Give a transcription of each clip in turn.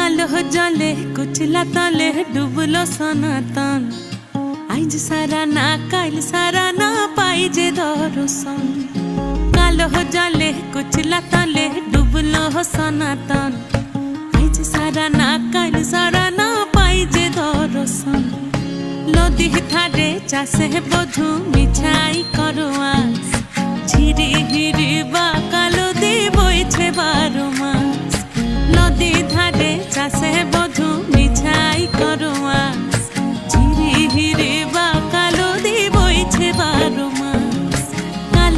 জলে কুচলা তলে ডুবলো সনাতন আইজ সারা না কাইল সারা না পাই যে দর্শন কালো জলে কুচলা তলে ডুবলো সনাতন আইজ সারা না কাইল সারা না পাই যে দর্শন নদী ধারে চাষে বধু মিছাই করো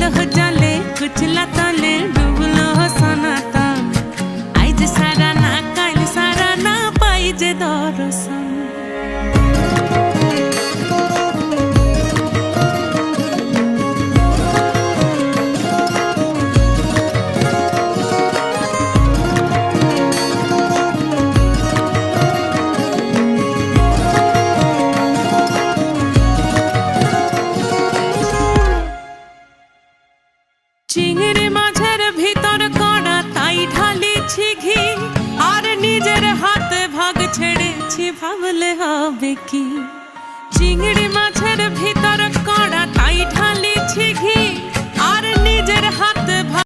কালো জলে কুচলা তলে ডুবলো সনাতন আইজ সারা না কাইল সারা না পাই যে দর্শন মাছের ভিতর তাই ঘি। আর নিজের হাতে ভাগ ছেড়েছি ভাবলে হবে কি? চিংড়ি মাছের